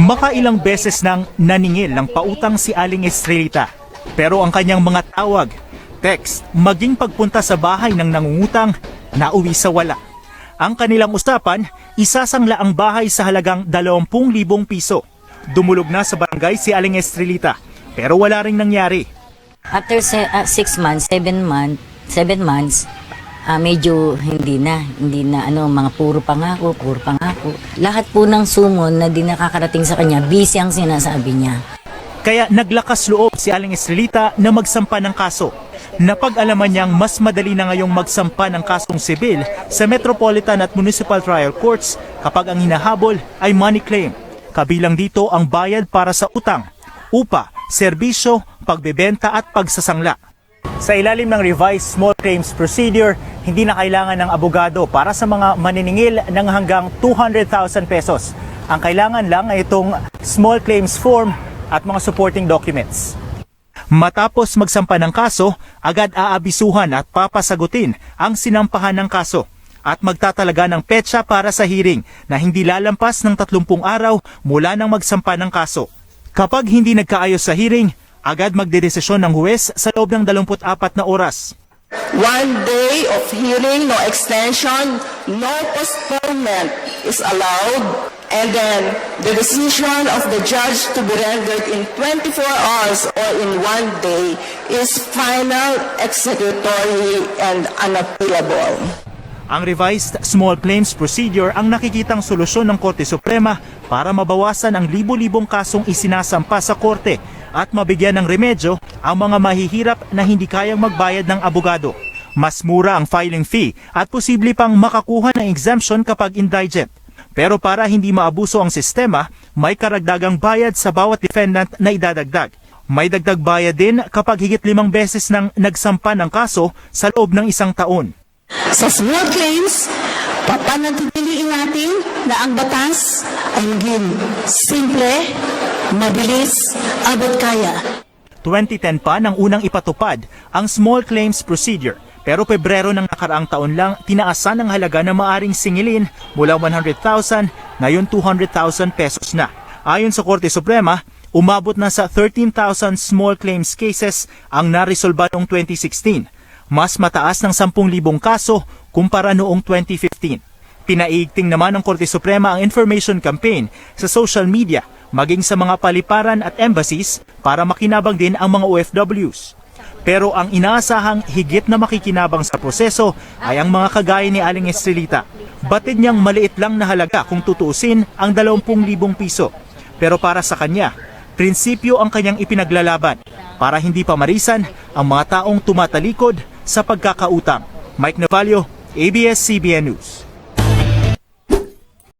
Makailang beses nang naningil ng pautang si Aling Estrelita. Pero ang kanyang mga tawag, text, maging pagpunta sa bahay ng nangungutang, nauwi sa wala. Ang kanilang usapan, isasangla ang bahay sa halagang 20,000 piso. Dumulog na sa barangay si Aling Estrelita, pero wala ring nangyari. After se- six months, seven months, seven months, ah, medyo hindi na, hindi na ano, mga puro pangako, puro pangako. Lahat po ng sumon na di nakakarating sa kanya, busy ang sinasabi niya. Kaya naglakas loob si Aling Estrelita na magsampa ng kaso. Napag-alaman niyang mas madali na ngayong magsampa ng kasong sibil sa Metropolitan at Municipal Trial Courts kapag ang hinahabol ay money claim. Kabilang dito ang bayad para sa utang, upa, serbisyo, pagbebenta at pagsasangla. Sa ilalim ng revised small claims procedure, hindi na kailangan ng abogado para sa mga maniningil ng hanggang 200,000 pesos. Ang kailangan lang ay itong small claims form at mga supporting documents. Matapos magsampa ng kaso, agad aabisuhan at papasagutin ang sinampahan ng kaso at magtatalaga ng petsa para sa hearing na hindi lalampas ng 30 araw mula nang magsampa ng kaso. Kapag hindi nagkaayos sa hearing, agad magdedesisyon ng huwes sa loob ng 24 na oras. One day of hearing, no extension, no postponement is allowed, and then the decision of the judge to be rendered in 24 hours or in one day is final, executory, and unappealable. Ang revised small claims procedure ang nakikitang solusyon ng Korte Suprema para mabawasan ang libo-libong kasong isinasampa sa korte at mabigyan ng remedyo ang mga mahihirap na hindi kayang magbayad ng abogado. Mas mura ang filing fee at posible pang makakuha ng exemption kapag indigent. Pero para hindi maabuso ang sistema, may karagdagang bayad sa bawat defendant na idadagdag. May dagdag bayad din kapag higit limang beses nang nagsampa ng kaso sa loob ng isang taon. Sa small claims, papanatiliin natin na ang batas ay maging simple, mabilis, abot kaya. 2010 pa nang unang ipatupad ang small claims procedure. Pero Pebrero ng nakaraang taon lang, tinaasan ang halaga na maaring singilin mula 100,000, ngayon 200,000 pesos na. Ayon sa Korte Suprema, umabot na sa 13,000 small claims cases ang naresolba noong 2016. Mas mataas ng 10,000 kaso kumpara noong 2015. Pinaiigting naman ng Korte Suprema ang information campaign sa social media maging sa mga paliparan at embassies para makinabang din ang mga OFWs. Pero ang inaasahang higit na makikinabang sa proseso ay ang mga kagaya ni Aling Estrelita. Batid niyang maliit lang na halaga kung tutuusin ang 20,000 piso. Pero para sa kanya, prinsipyo ang kanyang ipinaglalaban para hindi pa marisan ang mga taong tumatalikod sa pagkakautang. Mike Navalio, ABS-CBN News.